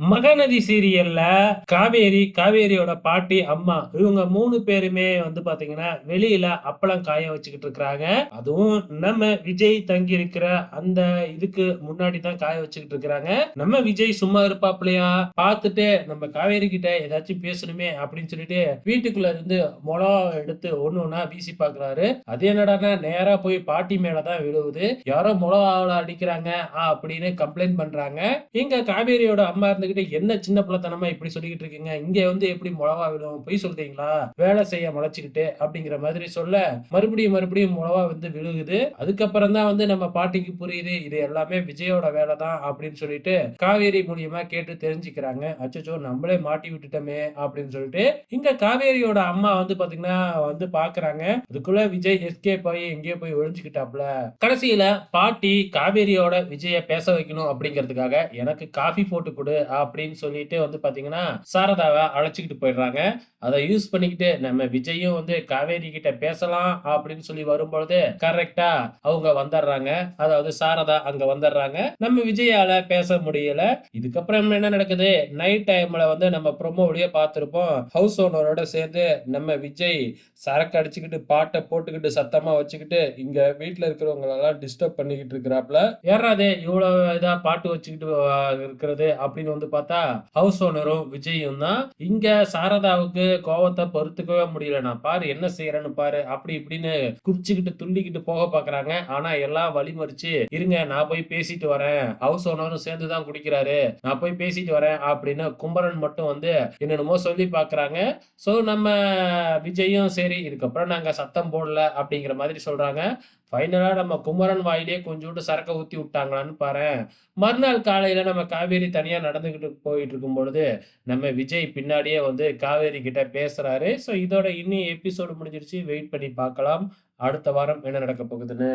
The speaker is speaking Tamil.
மகநதி சீரியல்ல காவேரி காவேரியோட பாட்டி அம்மா இவங்க மூணு பேருமே வந்து பாத்தீங்கன்னா வெளியில அப்பளம் காய வச்சுக்கிட்டு இருக்கிறாங்க. அதுவும் நம்ம விஜய் தங்கி இருக்கிற அந்த இதுக்கு முன்னாடி தான் காய வச்சுக்கிட்டு இருக்கிறாங்க. நம்ம விஜய் சும்மா இருப்பாப்லையா? பார்த்துட்டு நம்ம காவேரி கிட்ட ஏதாச்சும் பேசணுமே அப்படின்னு சொல்லிட்டு வீட்டுக்குள்ள இருந்து மொளகா எடுத்து ஒன்னு ஒன்னா வீசி பாக்குறாரு. அது என்னடான்னா நேரா போய் பாட்டி மேலதான் விழுவுது. யாரோ மிளகாவில் அடிக்கிறாங்க ஆ, அப்படின்னு கம்ப்ளைண்ட் பண்றாங்க. இங்க காவேரியோட அம்மா இருந்து இருந்துகிட்டு என்ன சின்ன பிள்ளைத்தனமா இப்படி சொல்லிக்கிட்டு இருக்கீங்க? இங்க வந்து எப்படி முளவா விழும் பொய் சொல்றீங்களா? வேலை செய்ய முளைச்சுக்கிட்டு அப்படிங்கிற மாதிரி சொல்ல மறுபடியும் மறுபடியும் முளவா வந்து விழுகுது. அதுக்கப்புறம் தான் வந்து நம்ம பாட்டிக்கு புரியுது இது எல்லாமே விஜயோட வேலை தான் அப்படின்னு சொல்லிட்டு காவேரி மூலியமா கேட்டு தெரிஞ்சுக்கிறாங்க. அச்சச்சோ நம்மளே மாட்டி விட்டுட்டோமே அப்படின்னு சொல்லிட்டு இங்க காவேரியோட அம்மா வந்து பாத்தீங்கன்னா வந்து பாக்குறாங்க. அதுக்குள்ள விஜய் எஸ்கே போய் எங்கேயோ போய் ஒழிஞ்சுக்கிட்டாப்ல கடைசியில பாட்டி காவேரியோட விஜய பேச வைக்கணும் அப்படிங்கிறதுக்காக எனக்கு காஃபி போட்டு கொடு அப்படின்னு சொல்லிட்டு வந்து பாத்தீங்கன்னா சாரதாவை அழைச்சிக்கிட்டு போயிடுறாங்க. அதை யூஸ் பண்ணிக்கிட்டு நம்ம விஜயும் வந்து காவேரி கிட்ட பேசலாம் அப்படின்னு சொல்லி வரும்பொழுது கரெக்டா அவங்க வந்துடுறாங்க. அதாவது சாரதா அங்க வந்துடுறாங்க. நம்ம விஜயால பேச முடியல. இதுக்கப்புறம் என்ன நடக்குது? நைட் டைம்ல வந்து நம்ம ப்ரொமோவிலேயே பார்த்துருப்போம். ஹவுஸ் ஓனரோட சேர்ந்து நம்ம விஜய் சரக்கு அடிச்சுக்கிட்டு பாட்டை போட்டுக்கிட்டு சத்தமா வச்சுக்கிட்டு இங்க வீட்டுல இருக்கிறவங்களெல்லாம் டிஸ்டர்ப் பண்ணிக்கிட்டு இருக்கிறாப்ல ஏறாதே இவ்வளவு இதா பாட்டு வச்சுக்கிட்டு இருக்கிறது அப்படின்னு வந்து பார்த்தா ஹவுஸ் ஓனரும் விஜயும் தான் இங்க சாரதாவுக்கு கோவத்தை பொறுத்துக்கவே முடியல நான் பாரு என்ன செய்யறேன்னு பாரு அப்படி இப்படின்னு குதிச்சுக்கிட்டு துள்ளிக்கிட்டு போக பாக்குறாங்க ஆனா எல்லாம் வழிமறிச்சு இருங்க நான் போய் பேசிட்டு வரேன். ஹவுஸ் ஓனரும் சேர்ந்து தான் குடிக்கிறாரு. நான் போய் பேசிட்டு வரேன் அப்படின்னு கும்பரன் மட்டும் வந்து என்னென்னமோ சொல்லி பாக்குறாங்க சோ நம்ம விஜயும் சரி இதுக்கப்புறம் நாங்க சத்தம் போடல அப்படிங்கிற மாதிரி சொல்றாங்க. ஃபைனலாக நம்ம குமரன் வாயிலே கொஞ்சோண்டு சரக்கை ஊற்றி விட்டாங்களான்னு பாரு மறுநாள் காலையில் நம்ம காவேரி தனியாக நடந்துக்கிட்டு போயிட்டு இருக்கும் பொழுது நம்ம விஜய் பின்னாடியே வந்து காவேரி கிட்ட பேசுகிறாரு ஸோ இதோட இன்னும் எபிசோடு முடிஞ்சிருச்சு. வெயிட் பண்ணி பார்க்கலாம். அடுத்த வாரம் என்ன நடக்க போகுதுன்னு.